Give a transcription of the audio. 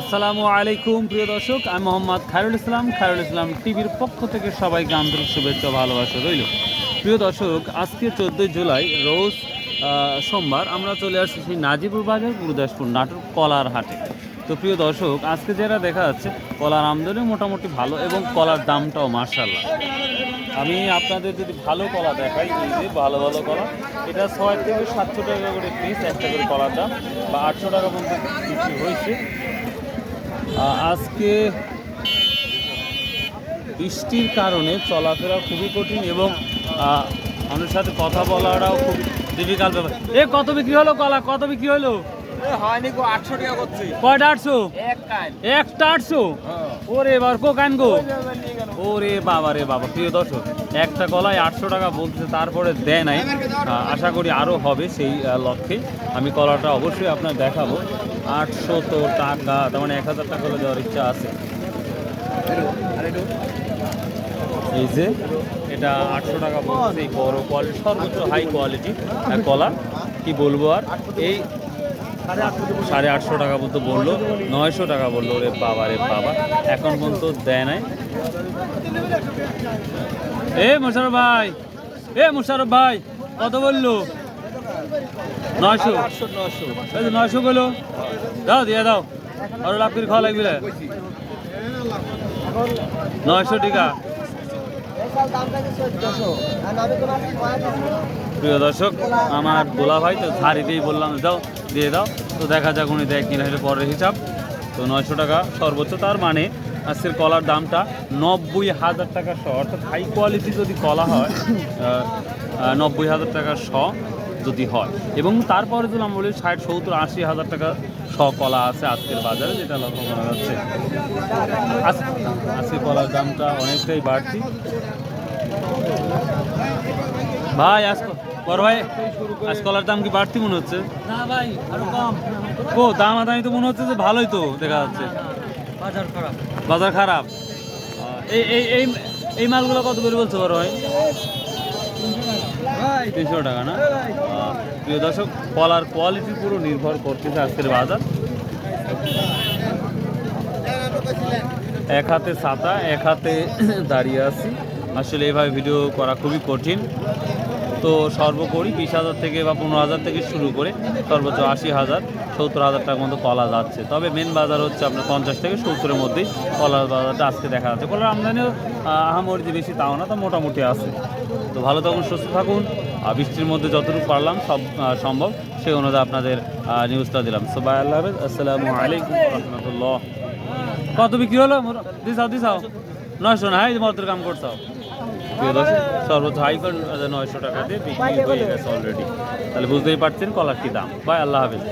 আসসালামু আলাইকুম, প্রিয় দর্শক। আমি মোহাম্মদ খায়রুল ইসলাম। খায়রুল ইসলাম টিভির পক্ষ থেকে সবাইকে আন্তরিক শুভেচ্ছা ভালোবাসা রইল। প্রিয় দর্শক, আজকে চোদ্দোই জুলাই, রোজ সোমবার আমরা চলে আসছি সেই নাজিপুর বাজার, গুরুদাসপুর নাটোর, কলার হাটে। তো প্রিয় দর্শক, আজকে যেটা দেখা যাচ্ছে, কলার আমদানি মোটামুটি ভালো এবং কলার দামটাও মার্শাল্লাহ আমি আপনাদের যদি ভালো কলা দেখাই, এই যে ভালো ভালো কলা, এটা ছয় থেকে সাতশো টাকা করে পিস একটা করে কলার দাম, বা আটশো টাকা পর্যন্ত বিক্রি হয়েছে। আজকে বৃষ্টির কারণে চলাফেরা খুবই কঠিন এবং মানুষের সাথে কথা বলাটাও খুব ডিফিকাল্ট ব্যাপার। এ কত বিক্রি হলো কলা? কত বিক্রি হলো? হয়নি গো আটশো টাকা করছি। কয়টা আটশো? একটা আটশো? ওরে এবার কোকান গো। ওরে বাবা রে বাবা প্রিয় দর্শক একটা কলায় আটশো টাকা তারপরে দেয় নাই। আশা করি আরও হবে সেই লক্ষ্যে। আমি কলাটা অবশ্যই আপনার দেখাবো। আটশো তো টাকা, তার মানে এক হাজার টাকা হলে দেওয়ার ইচ্ছা আছে। এই যে, এটা আটশো টাকা বলছে এই বড় কোয়ালিটি সর্বোচ্চ হাই কোয়ালিটি কলা কি বলব আর? এই সাড়ে আটশো টাকা মতো বলল, নয়শো টাকা বলল রে বাবা রে বাবা, এখন পর্যন্ত দেয় নাই। এ মোশারফ ভাই, এ মোশারফ ভাই, কত বলল? নয়শো। এই যে নয়শো বলো দাও, দিয়ে দাও। আরও লাভ করে খাওয়া লাগবে। নয়শো টাকা। প্রিয় দর্শক, আমার দোলা ভাই তো দিয়েই বললাম, দাও, দিয়ে দাও। তো দেখা যাক উনি দেয় কিনা, এটা পরের হিসাব। তো নয়শো টাকা সর্বোচ্চ, তার মানে আজকের কলার দামটা নব্বই হাজার টাকা শ। অর্থাৎ হাই কোয়ালিটি যদি কলা হয় নব্বই হাজার টাকা শ। যদি হয়। এবং তারপরে যদি আমরা বলি ষাট সত্তর আশি হাজার টাকা শ কলা আছে আজকের বাজারে যেটা লক্ষ্য করা যাচ্ছে। আজকে কলার দামটা অনেকটাই বাড়তি। ভাই আজ বড় ভাই আজ কলার দাম কি বাড়তি মনে হচ্ছে? না ভাই আরও কম। ও দাম আদামি তো মনে হচ্ছে যে ভালোই তো দেখা যাচ্ছে। বাজার খারাপ। বাজার খারাপ। এই এই এই মালগুলো কত করে বলছো বড় ভাই? তিনশো টাকা না? প্রিয় দর্শক কলার কোয়ালিটি পুরো নির্ভর করতেছে আজকের বাজার। এক হাতে ছাতা, এক হাতে দাঁড়িয়ে আছি। আসলে এভাবে ভিডিও করা খুবই কঠিন। তো সর্বোপরি বিশ হাজার থেকে বা পনেরো হাজার থেকে শুরু করে সর্বোচ্চ আশি হাজার সত্তর হাজার টাকার মতো কলা যাচ্ছে। তবে মেন বাজার হচ্ছে আপনার পঞ্চাশ থেকে সত্তরের মধ্যেই কলার বাজারটা আজকে দেখা যাচ্ছে। কলার আমদানিও আহ, আহামরি বেশি তাও না তা মোটামুটি আছে। তো ভালো থাকুন সুস্থ থাকুন। বৃষ্টির মধ্যে যতটুকু পারলাম সব সম্ভব। সেই অনুযায়ী আপনাদের নিউজটা দিলাম। সো বাই আল্লাহ আসসালামু আলাইকুম রহমতুল্লাহ। কত বিক্রি হলো? দিছাও দিছাও। নয়শো না হ্যাঁ মতের কাম করছাও। প্রিয় দর্শক, সর্বোচ্চ হাই নয়শো টাকা দিয়ে বিক্রি হয়ে গেছে অলরেডি তাহলে বুঝতেই পারছেন কলার কি দাম। বাই, আল্লাহ হাফেজ।